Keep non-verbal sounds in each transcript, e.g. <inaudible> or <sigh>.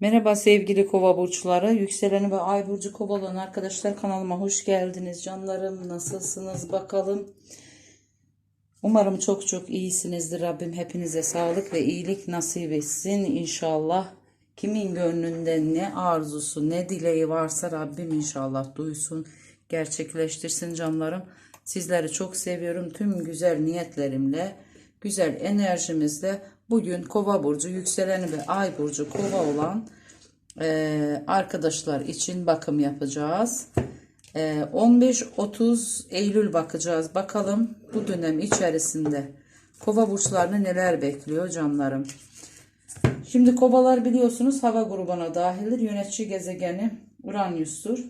Merhaba sevgili kova burçları, yükseleni ve ay burcu kova arkadaşlar kanalıma hoş geldiniz. Canlarım nasılsınız bakalım. Umarım çok çok iyisinizdir. Rabbim hepinize sağlık ve iyilik nasip etsin inşallah. Kimin gönlünde ne arzusu ne dileği varsa Rabbim inşallah duysun, gerçekleştirsin canlarım. Sizleri çok seviyorum. Tüm güzel niyetlerimle, güzel enerjimizle bugün Kova burcu, yükseleni ve Ay burcu Kova olan eee, arkadaşlar için bakım yapacağız. Eee, 15-30 Eylül bakacağız. Bakalım bu dönem içerisinde Kova burçlarını neler bekliyor canlarım. Şimdi kovalar biliyorsunuz hava grubuna dahildir. Yönetici gezegeni Uranüs'tür.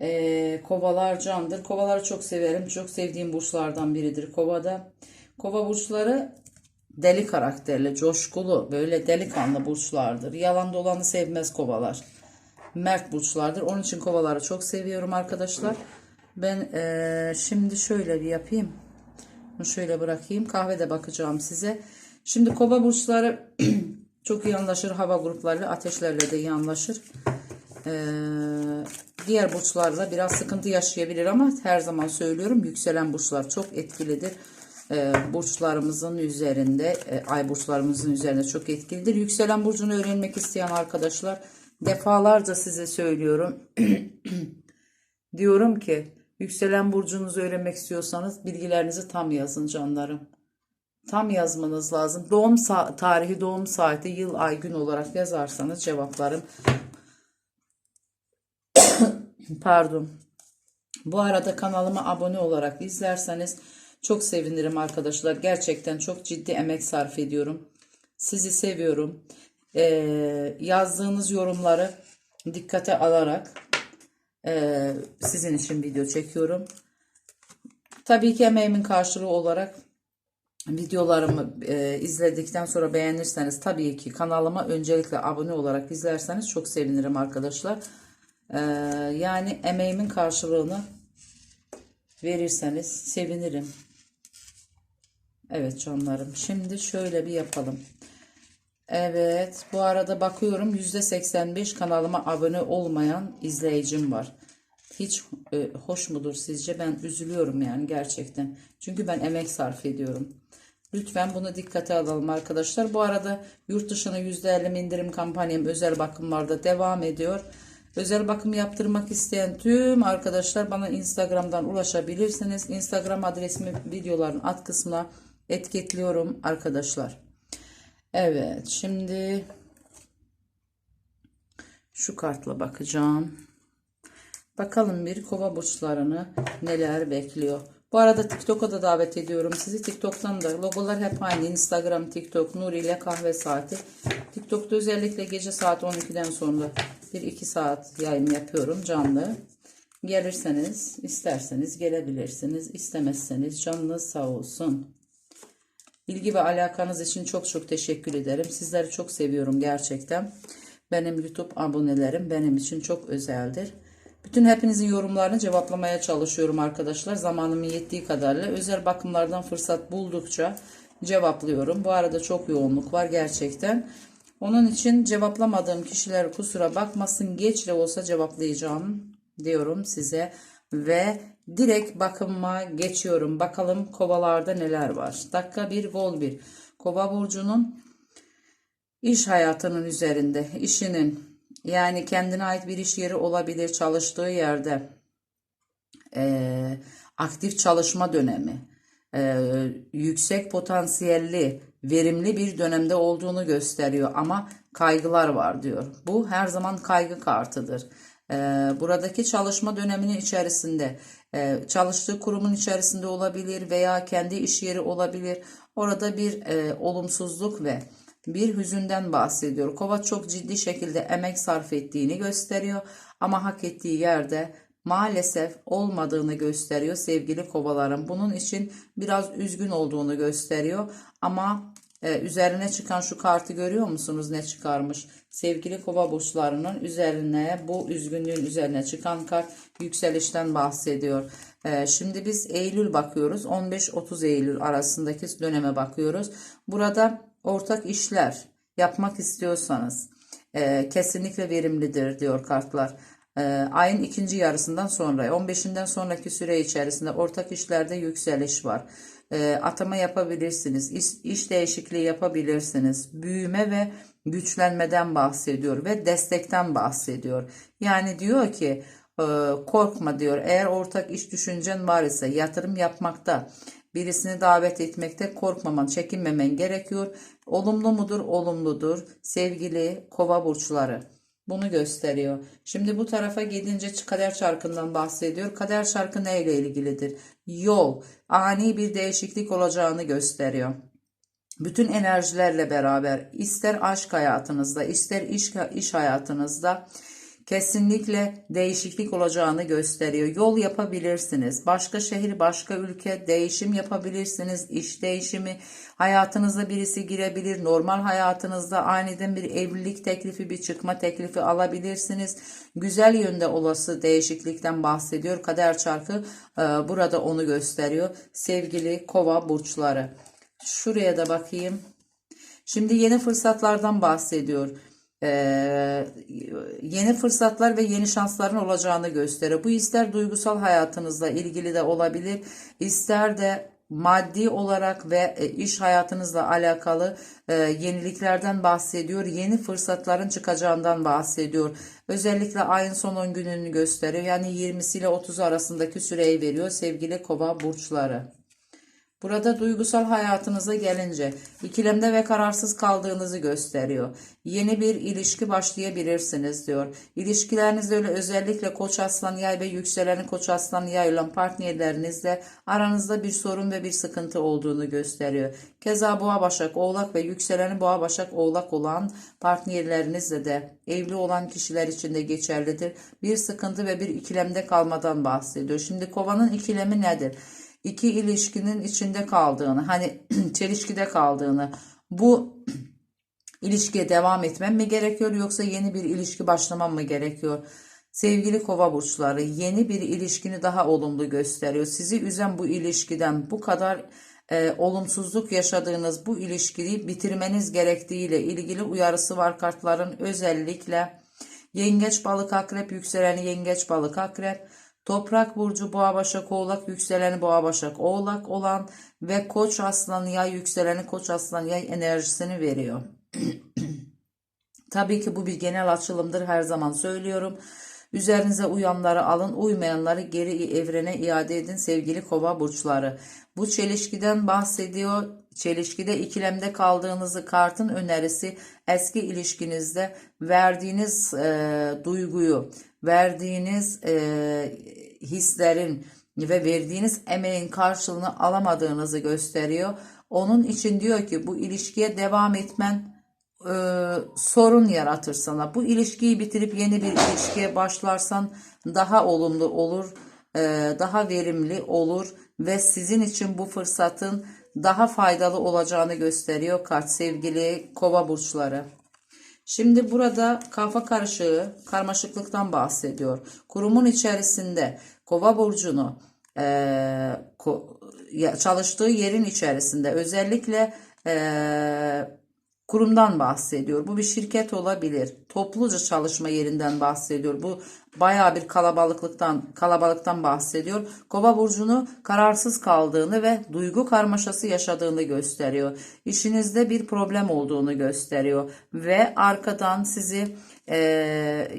Ee, kovalar candır. Kovaları çok severim. Çok sevdiğim burçlardan biridir kovada. Kova burçları deli karakterli, coşkulu, böyle delikanlı burçlardır. Yalan dolanı sevmez kovalar. Mert burçlardır. Onun için kovaları çok seviyorum arkadaşlar. Ben eee, şimdi şöyle bir yapayım. Bunu şöyle bırakayım. Kahvede bakacağım size. Şimdi kova burçları <clears throat> çok iyi anlaşır. Hava gruplarıyla, ateşlerle de iyi anlaşır. Ee, diğer burçlarla biraz sıkıntı yaşayabilir ama her zaman söylüyorum yükselen burçlar çok etkilidir. Ee, burçlarımızın üzerinde, e, ay burçlarımızın üzerinde çok etkilidir. Yükselen burcunu öğrenmek isteyen arkadaşlar defalarca size söylüyorum. <clears throat> Diyorum ki yükselen burcunuzu öğrenmek istiyorsanız bilgilerinizi tam yazın canlarım. Tam yazmanız lazım. Doğum tarihi, doğum saati, yıl, ay, gün olarak yazarsanız cevaplarım <clears throat> Pardon. Bu arada kanalıma abone olarak izlerseniz çok sevinirim arkadaşlar. Gerçekten çok ciddi emek sarf ediyorum. Sizi seviyorum. Ee, yazdığınız yorumları dikkate alarak ee, sizin için video çekiyorum. Tabii ki emeğimin karşılığı olarak videolarımı e, izledikten sonra beğenirseniz tabii ki kanalıma öncelikle abone olarak izlerseniz çok sevinirim arkadaşlar. Ee, yani emeğimin karşılığını verirseniz sevinirim. Evet canlarım. Şimdi şöyle bir yapalım. Evet. Bu arada bakıyorum %85 kanalıma abone olmayan izleyicim var. Hiç e, hoş mudur sizce? Ben üzülüyorum yani gerçekten. Çünkü ben emek sarf ediyorum. Lütfen bunu dikkate alalım arkadaşlar. Bu arada yurt dışına %50 indirim kampanyam özel bakımlarda devam ediyor. Özel bakım yaptırmak isteyen tüm arkadaşlar bana Instagram'dan ulaşabilirsiniz. Instagram adresimi videoların alt kısmına etiketliyorum arkadaşlar. Evet şimdi şu kartla bakacağım. Bakalım bir kova burçlarını neler bekliyor. Bu arada TikTok'a da davet ediyorum sizi. TikTok'tan da logolar hep aynı. Instagram, TikTok, Nuri ile kahve saati. TikTok'ta özellikle gece saat 12'den sonra 1-2 saat yayın yapıyorum canlı. Gelirseniz, isterseniz gelebilirsiniz. İstemezseniz canınız sağ olsun. İlgi ve alakanız için çok çok teşekkür ederim. Sizleri çok seviyorum gerçekten. Benim YouTube abonelerim benim için çok özeldir. Bütün hepinizin yorumlarını cevaplamaya çalışıyorum arkadaşlar. Zamanımın yettiği kadarıyla özel bakımlardan fırsat buldukça cevaplıyorum. Bu arada çok yoğunluk var gerçekten. Onun için cevaplamadığım kişiler kusura bakmasın geç de olsa cevaplayacağım diyorum size ve direkt bakıma geçiyorum. Bakalım kovalarda neler var. Dakika bir gol bir. Kova burcunun iş hayatının üzerinde, işinin yani kendine ait bir iş yeri olabilir çalıştığı yerde eee, aktif çalışma dönemi, eee, yüksek potansiyelli, verimli bir dönemde olduğunu gösteriyor ama kaygılar var diyor. Bu her zaman kaygı kartıdır. Eee, buradaki çalışma döneminin içerisinde eee, çalıştığı kurumun içerisinde olabilir veya kendi iş yeri olabilir. Orada bir eee, olumsuzluk ve bir hüzünden bahsediyor. Kova çok ciddi şekilde emek sarf ettiğini gösteriyor ama hak ettiği yerde maalesef olmadığını gösteriyor sevgili kovalarım. Bunun için biraz üzgün olduğunu gösteriyor ama e, üzerine çıkan şu kartı görüyor musunuz ne çıkarmış? Sevgili kova burçlarının üzerine bu üzgünlüğün üzerine çıkan kart yükselişten bahsediyor. E, şimdi biz Eylül bakıyoruz 15-30 Eylül arasındaki döneme bakıyoruz. Burada ortak işler yapmak istiyorsanız e, kesinlikle verimlidir diyor kartlar. E, ayın ikinci yarısından sonra 15'inden sonraki süre içerisinde ortak işlerde yükseliş var. E, atama yapabilirsiniz. iş, iş değişikliği yapabilirsiniz. Büyüme ve güçlenmeden bahsediyor ve destekten bahsediyor. Yani diyor ki e, korkma diyor. Eğer ortak iş düşüncen var ise yatırım yapmakta birisini davet etmekte korkmaman, çekinmemen gerekiyor. Olumlu mudur? Olumludur. Sevgili kova burçları. Bunu gösteriyor. Şimdi bu tarafa gidince kader çarkından bahsediyor. Kader çarkı neyle ilgilidir? Yol, ani bir değişiklik olacağını gösteriyor. Bütün enerjilerle beraber ister aşk hayatınızda, ister iş, iş hayatınızda kesinlikle değişiklik olacağını gösteriyor. Yol yapabilirsiniz. Başka şehir, başka ülke değişim yapabilirsiniz. İş değişimi, hayatınıza birisi girebilir. Normal hayatınızda aniden bir evlilik teklifi, bir çıkma teklifi alabilirsiniz. Güzel yönde olası değişiklikten bahsediyor. Kader çarkı e, burada onu gösteriyor. Sevgili kova burçları. Şuraya da bakayım. Şimdi yeni fırsatlardan bahsediyor. Ee, yeni fırsatlar ve yeni şansların olacağını gösteriyor. Bu ister duygusal hayatınızla ilgili de olabilir, ister de maddi olarak ve e, iş hayatınızla alakalı e, yeniliklerden bahsediyor. Yeni fırsatların çıkacağından bahsediyor. Özellikle ayın son 10 gününü gösteriyor. Yani 20'si ile 30 arasındaki süreyi veriyor sevgili kova burçları. Burada duygusal hayatınıza gelince ikilemde ve kararsız kaldığınızı gösteriyor. Yeni bir ilişki başlayabilirsiniz diyor. İlişkilerinizde öyle özellikle koç aslan yay ve yükseleni koç aslan yay olan partnerlerinizle aranızda bir sorun ve bir sıkıntı olduğunu gösteriyor. Keza boğa başak oğlak ve yükseleni boğa başak oğlak olan partnerlerinizle de evli olan kişiler için de geçerlidir. Bir sıkıntı ve bir ikilemde kalmadan bahsediyor. Şimdi kovanın ikilemi nedir? İki ilişkinin içinde kaldığını, hani <clears throat> çelişkide kaldığını, bu <clears throat> ilişkiye devam etmem mi gerekiyor yoksa yeni bir ilişki başlamam mı gerekiyor? Sevgili kova burçları yeni bir ilişkini daha olumlu gösteriyor. Sizi üzen bu ilişkiden bu kadar e, olumsuzluk yaşadığınız bu ilişkiyi bitirmeniz gerektiğiyle ilgili uyarısı var kartların özellikle yengeç balık akrep yükseleni yengeç balık akrep Toprak burcu boğa başak oğlak yükseleni boğa başak oğlak olan ve koç aslan yay yükseleni koç aslan yay enerjisini veriyor. <clears throat> Tabii ki bu bir genel açılımdır her zaman söylüyorum. Üzerinize uyanları alın, uymayanları geri evrene iade edin sevgili kova burçları. Bu çelişkiden bahsediyor. Çelişkide ikilemde kaldığınızı kartın önerisi eski ilişkinizde verdiğiniz e, duyguyu, verdiğiniz e, hislerin ve verdiğiniz emeğin karşılığını alamadığınızı gösteriyor. Onun için diyor ki bu ilişkiye devam etmen e, sorun yaratır sana. Bu ilişkiyi bitirip yeni bir ilişkiye başlarsan daha olumlu olur, e, daha verimli olur ve sizin için bu fırsatın daha faydalı olacağını gösteriyor kart sevgili kova burçları. Şimdi burada kafa karışığı, karmaşıklıktan bahsediyor. Kurumun içerisinde kova burcunu e, ko, çalıştığı yerin içerisinde özellikle e, kurumdan bahsediyor. Bu bir şirket olabilir. Topluca çalışma yerinden bahsediyor. Bu baya bir kalabalıklıktan kalabalıktan bahsediyor. Kova burcunu kararsız kaldığını ve duygu karmaşası yaşadığını gösteriyor. İşinizde bir problem olduğunu gösteriyor ve arkadan sizi e,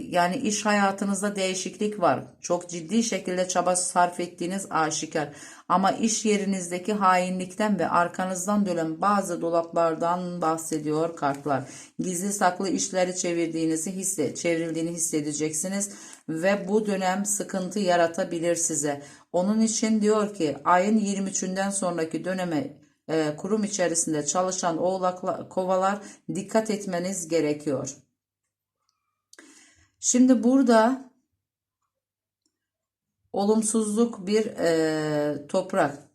yani iş hayatınızda değişiklik var. Çok ciddi şekilde çaba sarf ettiğiniz aşikar. Ama iş yerinizdeki hainlikten ve arkanızdan dönen bazı dolaplardan bahsediyor kartlar. Gizli saklı işleri çevirdiğinizi hisse, çevrildiğini hissedeceksiniz ve bu dönem sıkıntı yaratabilir size. Onun için diyor ki ayın 23'ünden sonraki döneme e, kurum içerisinde çalışan oğlakla, kovalar dikkat etmeniz gerekiyor. Şimdi burada olumsuzluk bir e, toprak.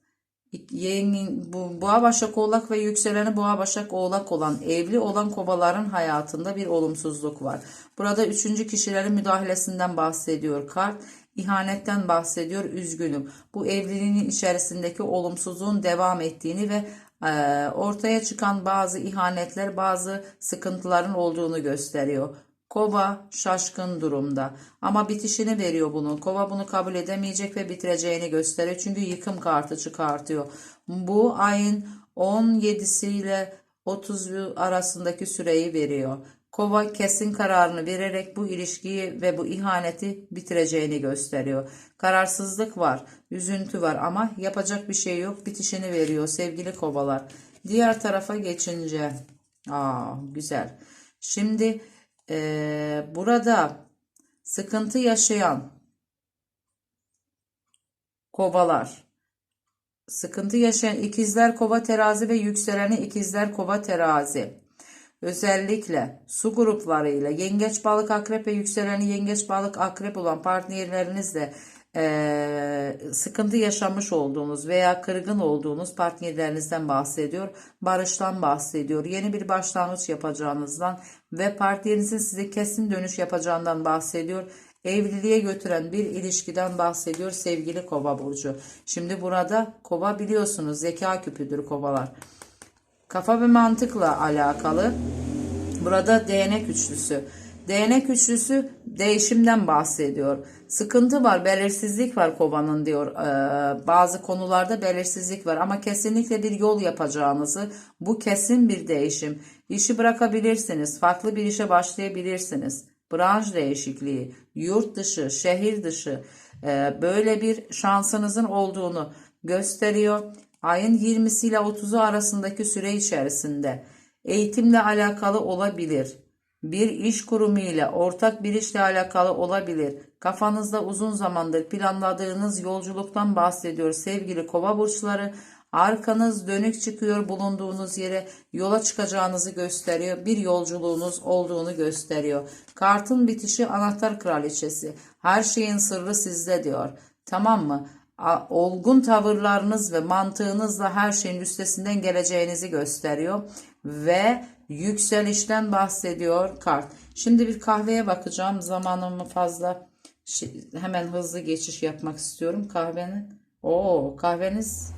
Yengin, bu, boğa başak oğlak ve yükseleni boğa başak oğlak olan evli olan kovaların hayatında bir olumsuzluk var. Burada üçüncü kişilerin müdahalesinden bahsediyor kart. İhanetten bahsediyor üzgünüm. Bu evliliğin içerisindeki olumsuzluğun devam ettiğini ve Ee, ortaya çıkan bazı ihanetler, bazı sıkıntıların olduğunu gösteriyor. Kova şaşkın durumda ama bitişini veriyor bunun. Kova bunu kabul edemeyecek ve bitireceğini gösteriyor. Çünkü yıkım kartı çıkartıyor. Bu ayın 17'si ile 30 arasındaki süreyi veriyor. Kova kesin kararını vererek bu ilişkiyi ve bu ihaneti bitireceğini gösteriyor. Kararsızlık var, üzüntü var ama yapacak bir şey yok. Bitişini veriyor sevgili kovalar. Diğer tarafa geçince, aa güzel. Şimdi eee, burada sıkıntı yaşayan kovalar, sıkıntı yaşayan ikizler kova terazi ve yükseleni ikizler kova terazi. Özellikle su gruplarıyla yengeç balık akrep ve yükseleni yengeç balık akrep olan partnerlerinizle sıkıntı yaşamış olduğunuz veya kırgın olduğunuz partnerlerinizden bahsediyor. Barıştan bahsediyor. Yeni bir başlangıç yapacağınızdan ve partnerinizin size kesin dönüş yapacağından bahsediyor. Evliliğe götüren bir ilişkiden bahsediyor sevgili kova burcu. Şimdi burada kova biliyorsunuz zeka küpüdür kovalar. Kafa ve mantıkla alakalı. Burada değnek üçlüsü. Değnek üçlüsü değişimden bahsediyor. Sıkıntı var, belirsizlik var kovanın diyor. Ee, bazı konularda belirsizlik var ama kesinlikle bir yol yapacağınızı, bu kesin bir değişim. İşi bırakabilirsiniz, farklı bir işe başlayabilirsiniz. Branş değişikliği, yurt dışı, şehir dışı e, böyle bir şansınızın olduğunu gösteriyor. Ayın 20'si ile 30'u arasındaki süre içerisinde eğitimle alakalı olabilir. Bir iş kurumu ile ortak bir işle alakalı olabilir. Kafanızda uzun zamandır planladığınız yolculuktan bahsediyor sevgili kova burçları. Arkanız dönük çıkıyor bulunduğunuz yere yola çıkacağınızı gösteriyor. Bir yolculuğunuz olduğunu gösteriyor. Kartın bitişi anahtar kraliçesi. Her şeyin sırrı sizde diyor. Tamam mı? Olgun tavırlarınız ve mantığınızla her şeyin üstesinden geleceğinizi gösteriyor ve yükselişten bahsediyor kart. Şimdi bir kahveye bakacağım. Zamanımı fazla hemen hızlı geçiş yapmak istiyorum kahvenin. Oo kahveniz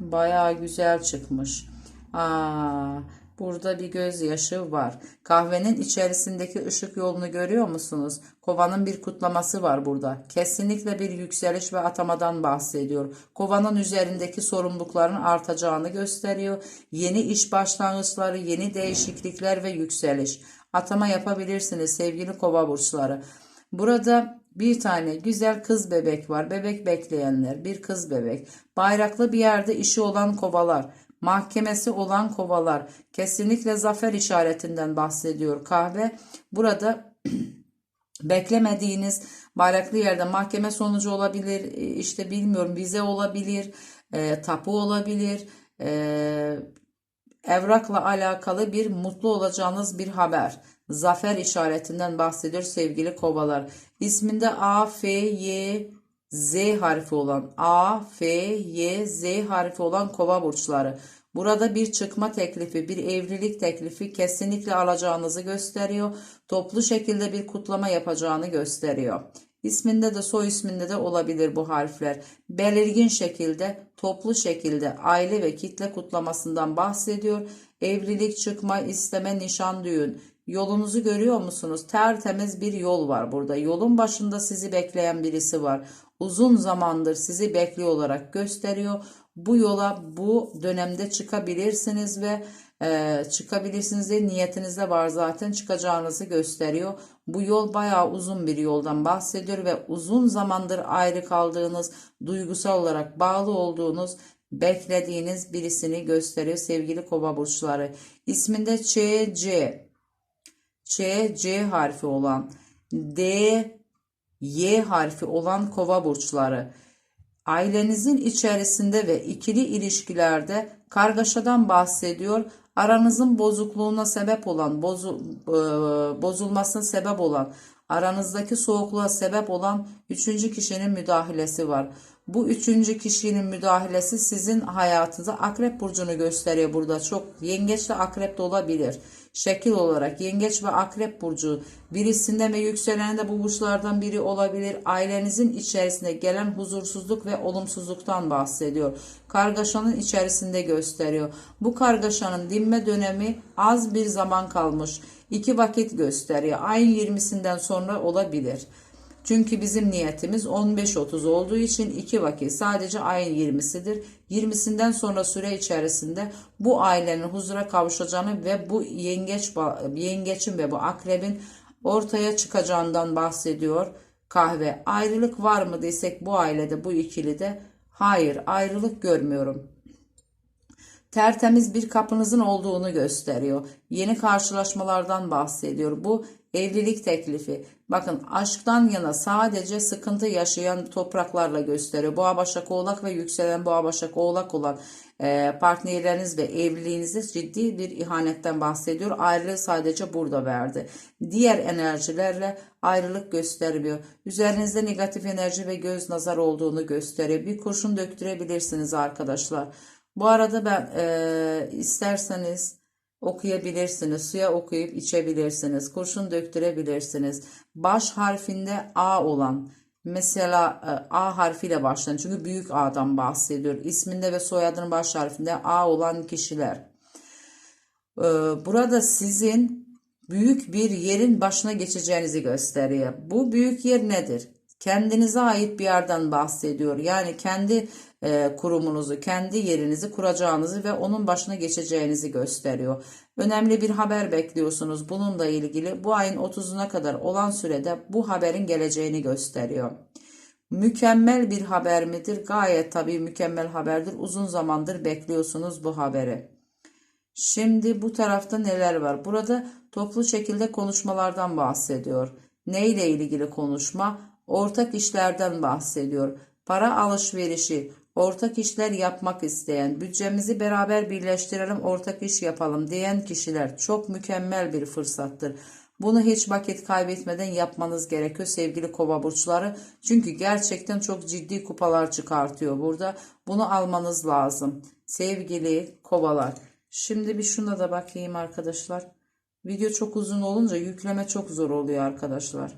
bayağı güzel çıkmış. Aa, burada bir gözyaşı var. Kahvenin içerisindeki ışık yolunu görüyor musunuz? Kovanın bir kutlaması var burada. Kesinlikle bir yükseliş ve atamadan bahsediyor. Kovanın üzerindeki sorumlulukların artacağını gösteriyor. Yeni iş başlangıçları, yeni değişiklikler ve yükseliş. Atama yapabilirsiniz sevgili kova burçları. Burada bir tane güzel kız bebek var. Bebek bekleyenler. Bir kız bebek. Bayraklı bir yerde işi olan kovalar. Mahkemesi olan kovalar. Kesinlikle zafer işaretinden bahsediyor kahve. Burada <clears throat> beklemediğiniz bayraklı yerde mahkeme sonucu olabilir. e, işte bilmiyorum vize olabilir. e, tapu olabilir. E, evrakla alakalı bir mutlu olacağınız bir haber. Zafer işaretinden bahsediyor sevgili kovalar. İsminde A, F, Y, Z harfi olan A, F, Y, Z harfi olan kova burçları. Burada bir çıkma teklifi, bir evlilik teklifi kesinlikle alacağınızı gösteriyor. Toplu şekilde bir kutlama yapacağını gösteriyor. İsminde de soy isminde de olabilir bu harfler. Belirgin şekilde, toplu şekilde aile ve kitle kutlamasından bahsediyor. Evlilik, çıkma, isteme, nişan, düğün. Yolunuzu görüyor musunuz? Tertemiz bir yol var burada. Yolun başında sizi bekleyen birisi var. Uzun zamandır sizi bekliyor olarak gösteriyor. Bu yola bu dönemde çıkabilirsiniz ve e, çıkabilirsiniz diye niyetinizde var zaten çıkacağınızı gösteriyor. Bu yol bayağı uzun bir yoldan bahsediyor ve uzun zamandır ayrı kaldığınız, duygusal olarak bağlı olduğunuz, beklediğiniz birisini gösteriyor sevgili kova burçları. İsminde Ç, C, Ç, C harfi olan, D, Y harfi olan kova burçları. Ailenizin içerisinde ve ikili ilişkilerde kargaşadan bahsediyor. Aranızın bozukluğuna sebep olan, bozu, e, bozulmasına sebep olan, aranızdaki soğukluğa sebep olan üçüncü kişinin müdahalesi var. Bu üçüncü kişinin müdahalesi sizin hayatınıza akrep burcunu gösteriyor burada. Çok yengeçle akrep de olabilir. Şekil olarak yengeç ve akrep burcu birisinde ve yükselende bu burçlardan biri olabilir. Ailenizin içerisinde gelen huzursuzluk ve olumsuzluktan bahsediyor. Kargaşanın içerisinde gösteriyor. Bu kargaşanın dinme dönemi az bir zaman kalmış. İki vakit gösteriyor. Ayın 20'sinden sonra olabilir. Çünkü bizim niyetimiz 15-30 olduğu için iki vakit sadece ayın 20'sidir. 20'sinden sonra süre içerisinde bu ailenin huzura kavuşacağını ve bu yengeç yengeçin ve bu akrebin ortaya çıkacağından bahsediyor kahve. Ayrılık var mı desek bu ailede bu ikili de hayır ayrılık görmüyorum tertemiz bir kapınızın olduğunu gösteriyor. Yeni karşılaşmalardan bahsediyor. Bu evlilik teklifi. Bakın aşktan yana sadece sıkıntı yaşayan topraklarla gösteriyor. Boğa Başak Oğlak ve yükselen Boğa Başak Oğlak olan e, partnerleriniz ve evliliğinizde ciddi bir ihanetten bahsediyor. Ayrılığı sadece burada verdi. Diğer enerjilerle ayrılık göstermiyor. Üzerinizde negatif enerji ve göz nazar olduğunu gösteriyor. Bir kurşun döktürebilirsiniz arkadaşlar. Bu arada ben e, isterseniz okuyabilirsiniz. Suya okuyup içebilirsiniz. Kurşun döktürebilirsiniz. Baş harfinde A olan mesela e, A harfiyle başlayan çünkü büyük A'dan bahsediyor. İsminde ve soyadının baş harfinde A olan kişiler. E, burada sizin büyük bir yerin başına geçeceğinizi gösteriyor. Bu büyük yer nedir? Kendinize ait bir yerden bahsediyor. Yani kendi e, kurumunuzu, kendi yerinizi kuracağınızı ve onun başına geçeceğinizi gösteriyor. Önemli bir haber bekliyorsunuz. Bununla ilgili bu ayın 30'una kadar olan sürede bu haberin geleceğini gösteriyor. Mükemmel bir haber midir? Gayet tabii mükemmel haberdir. Uzun zamandır bekliyorsunuz bu haberi. Şimdi bu tarafta neler var? Burada toplu şekilde konuşmalardan bahsediyor. Ne ile ilgili konuşma? Ortak işlerden bahsediyor. Para alışverişi, ortak işler yapmak isteyen, bütçemizi beraber birleştirelim, ortak iş yapalım diyen kişiler çok mükemmel bir fırsattır. Bunu hiç vakit kaybetmeden yapmanız gerekiyor sevgili kova burçları. Çünkü gerçekten çok ciddi kupalar çıkartıyor burada. Bunu almanız lazım. Sevgili kovalar. Şimdi bir şuna da bakayım arkadaşlar. Video çok uzun olunca yükleme çok zor oluyor arkadaşlar.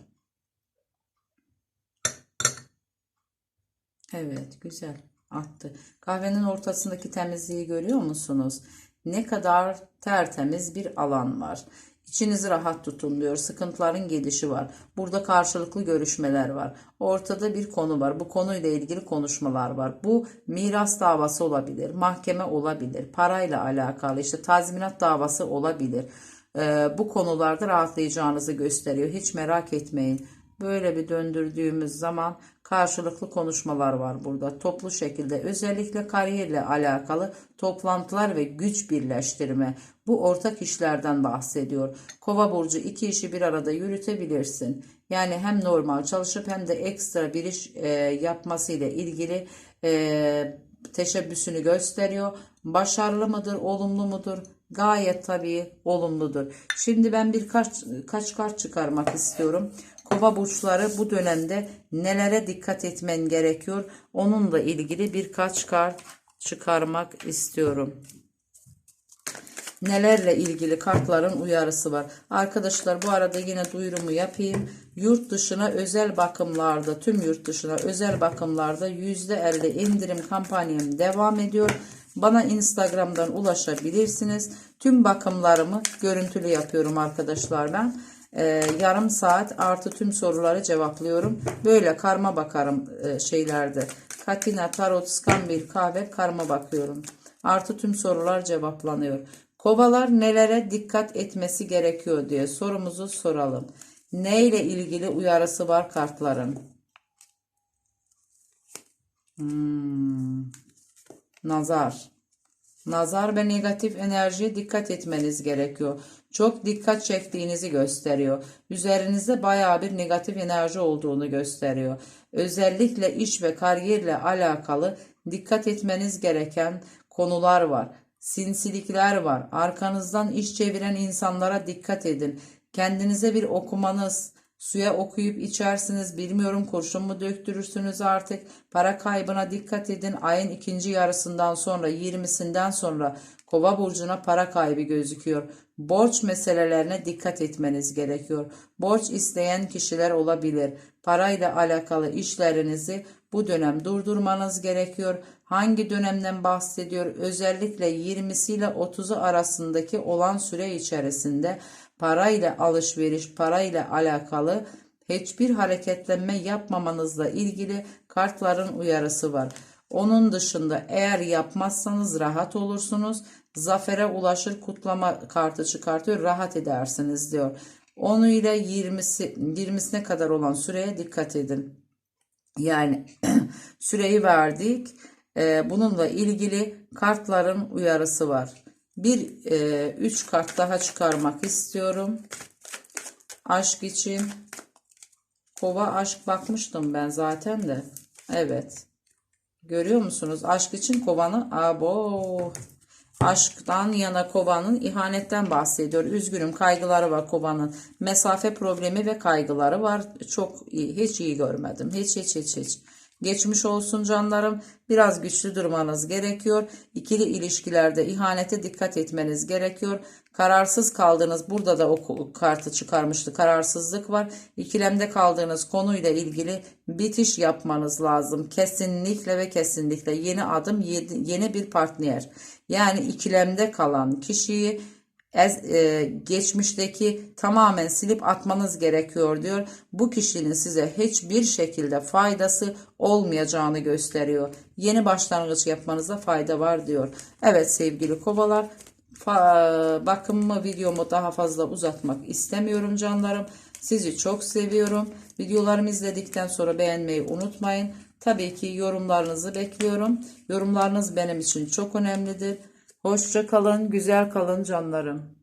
Evet güzel attı. Kahvenin ortasındaki temizliği görüyor musunuz? Ne kadar tertemiz bir alan var. İçinizi rahat tutun diyor. Sıkıntıların gelişi var. Burada karşılıklı görüşmeler var. Ortada bir konu var. Bu konuyla ilgili konuşmalar var. Bu miras davası olabilir. Mahkeme olabilir. Parayla alakalı işte tazminat davası olabilir. Ee, bu konularda rahatlayacağınızı gösteriyor. Hiç merak etmeyin. Böyle bir döndürdüğümüz zaman karşılıklı konuşmalar var burada. Toplu şekilde özellikle kariyerle alakalı toplantılar ve güç birleştirme. Bu ortak işlerden bahsediyor. Kova burcu iki işi bir arada yürütebilirsin. Yani hem normal çalışıp hem de ekstra bir iş e, yapması ile ilgili e, teşebbüsünü gösteriyor. Başarılı mıdır, olumlu mudur? Gayet tabii olumludur. Şimdi ben birkaç kaç kart çıkarmak istiyorum. Kova burçları bu dönemde nelere dikkat etmen gerekiyor? Onunla ilgili birkaç kart çıkarmak istiyorum. Nelerle ilgili kartların uyarısı var. Arkadaşlar bu arada yine duyurumu yapayım. Yurt dışına özel bakımlarda tüm yurt dışına özel bakımlarda %50 indirim kampanyam devam ediyor. Bana Instagram'dan ulaşabilirsiniz. Tüm bakımlarımı görüntülü yapıyorum arkadaşlar ben. Ee, yarım saat artı tüm soruları cevaplıyorum. Böyle karma bakarım e, şeylerde. Katina, tarot, skambil, kahve karma bakıyorum. Artı tüm sorular cevaplanıyor. Kovalar nelere dikkat etmesi gerekiyor diye sorumuzu soralım. Ne ile ilgili uyarısı var kartların? Hmm. Nazar. Nazar ve negatif enerjiye dikkat etmeniz gerekiyor. Çok dikkat çektiğinizi gösteriyor. Üzerinizde baya bir negatif enerji olduğunu gösteriyor. Özellikle iş ve kariyerle alakalı dikkat etmeniz gereken konular var. Sinsilikler var. Arkanızdan iş çeviren insanlara dikkat edin. Kendinize bir okumanız, Suya okuyup içersiniz. Bilmiyorum kurşun mu döktürürsünüz artık. Para kaybına dikkat edin. Ayın ikinci yarısından sonra 20'sinden sonra Kova burcuna para kaybı gözüküyor. Borç meselelerine dikkat etmeniz gerekiyor. Borç isteyen kişiler olabilir. Parayla alakalı işlerinizi bu dönem durdurmanız gerekiyor. Hangi dönemden bahsediyor? Özellikle 20'si ile 30'u arasındaki olan süre içerisinde parayla alışveriş, parayla alakalı hiçbir hareketlenme yapmamanızla ilgili kartların uyarısı var. Onun dışında eğer yapmazsanız rahat olursunuz. Zafere ulaşır kutlama kartı çıkartıyor. Rahat edersiniz diyor. Onu ile 20'si 20'sine kadar olan süreye dikkat edin. Yani <clears throat> süreyi verdik. Ee, bununla ilgili kartların uyarısı var. Bir e, üç kart daha çıkarmak istiyorum. Aşk için. Kova aşk bakmıştım ben zaten de. Evet. Görüyor musunuz? Aşk için kovanı. Abo. Aşktan yana kovanın ihanetten bahsediyor. Üzgünüm kaygıları var kovanın. Mesafe problemi ve kaygıları var. Çok iyi. Hiç iyi görmedim. Hiç hiç hiç hiç. Geçmiş olsun canlarım. Biraz güçlü durmanız gerekiyor. İkili ilişkilerde ihanete dikkat etmeniz gerekiyor. Kararsız kaldığınız burada da o kartı çıkarmıştı. Kararsızlık var. İkilemde kaldığınız konuyla ilgili bitiş yapmanız lazım. Kesinlikle ve kesinlikle yeni adım yeni bir partner. Yani ikilemde kalan kişiyi e, geçmişteki tamamen silip atmanız gerekiyor diyor. Bu kişinin size hiçbir şekilde faydası olmayacağını gösteriyor. Yeni başlangıç yapmanıza fayda var diyor. Evet sevgili kovalar fa- bakımımı videomu daha fazla uzatmak istemiyorum canlarım. Sizi çok seviyorum. Videolarımı izledikten sonra beğenmeyi unutmayın. Tabii ki yorumlarınızı bekliyorum. Yorumlarınız benim için çok önemlidir. Hoşça kalın, güzel kalın canlarım.